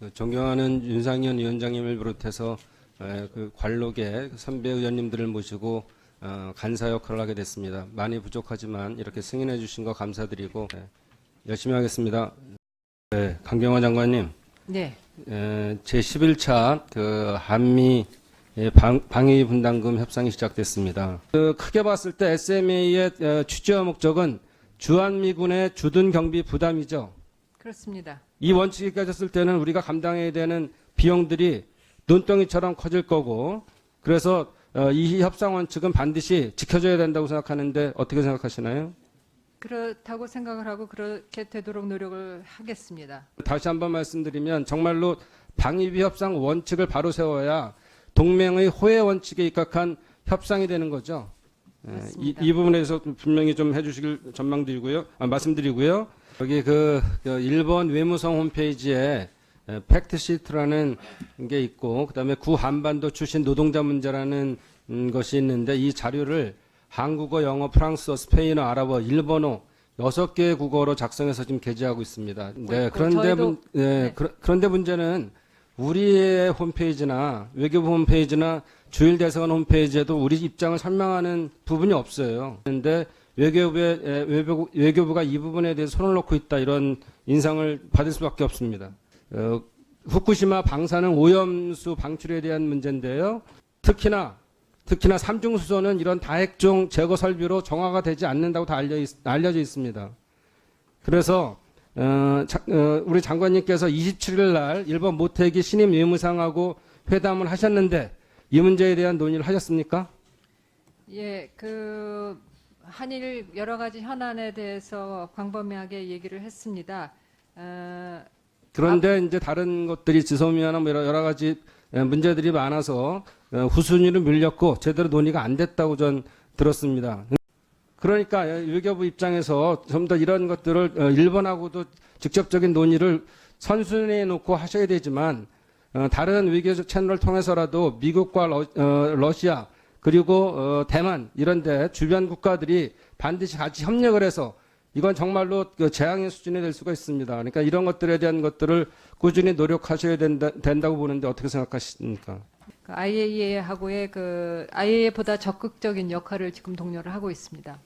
그 존경하는 윤상현 위원장님을 비롯해서 에, 그 관록의 선배 의원님들을 모시고 어, 간사 역할을 하게 됐습니다. 많이 부족하지만 이렇게 승인해 주신 거 감사드리고 네, 열심히 하겠습니다. 네, 강경화 장관님, 네, 에, 제 11차 그 한미 예, 방, 방위 분담금 협상이 시작됐습니다. 그 크게 봤을 때 SMA의 에, 취지와 목적은 주한미군의 주둔 경비 부담이죠. 그렇습니다. 이 원칙이 깨졌을 때는 우리가 감당해야 되는 비용들이 눈덩이처럼 커질 거고 그래서 어, 이 협상 원칙은 반드시 지켜져야 된다고 생각하는데 어떻게 생각하시나요? 그렇다고 생각을 하고 그렇게 되도록 노력을 하겠습니다. 다시 한번 말씀드리면 정말로 방위비 협상 원칙을 바로 세워야 동맹의 호혜 원칙에 입각한 협상이 되는 거죠. 예, 이. 이 부분에 대해서 분명히 좀 해주시길 전망드리고요, 아, 말씀드리고요. 여기 그, 그 일본 외무성 홈페이지에 에, 팩트 시트라는 게 있고, 그다음에 구 한반도 출신 노동자 문제라는 음, 것이 있는데 이 자료를 한국어, 영어, 프랑스어, 스페인어, 아랍어, 일본어 여섯 개의 국어로 작성해서 지금 게재하고 있습니다. 네, 있고, 그런데 문, 네, 네. 그런데 문제는 우리의 홈페이지나 외교부 홈페이지나 주일 대사관 홈페이지에도 우리 입장을 설명하는 부분이 없어요. 그런데 외교부의 에, 외교부, 외교부가 이 부분에 대해서 손을 놓고 있다 이런 인상을 받을 수밖에 없습니다. 어, 후쿠시마 방사능 오염수 방출에 대한 문제인데요. 특히나 특히나 삼중수소는 이런 다핵종 제거 설비로 정화가 되지 않는다고 다 알려 있, 알려져 있습니다. 그래서 어, 자- 어, 우리 장관님께서 27일 날 일본 모태기 신임 외무상하고 회담을 하셨는데 이 문제에 대한 논의를 하셨습니까? 예, 그 한일 여러 가지 현안에 대해서 광범위하게 얘기를 했습니다. 어, 그런데 이제 다른 것들이 지소미아나 뭐 여러, 가지 에, 문제들이 많아서 어, 후순위로 밀렸고 제대로 논의가 안 됐다고 전 들었습니다. 그러니까 외교부 입장에서 좀 더 이런 것들을 어, 일본하고도 직접적인 논의를 선순위에 놓고 하셔야 되지만 어, 다른 외교적 채널을 통해서라도 미국과 러, 어, 러시아 그리고 어, 대만 이런 데 주변 국가들이 반드시 같이 협력을 해서 이건 정말로 그 재앙의 수준이 될 수가 있습니다. 그러니까 이런 것들에 대한 것들을 꾸준히 노력하셔야 된다, 된다고 보는데 어떻게 생각하십니까? 그 IAEA하고의 그 IAEA보다 적극적인 역할을 지금 독려를 하고 있습니다.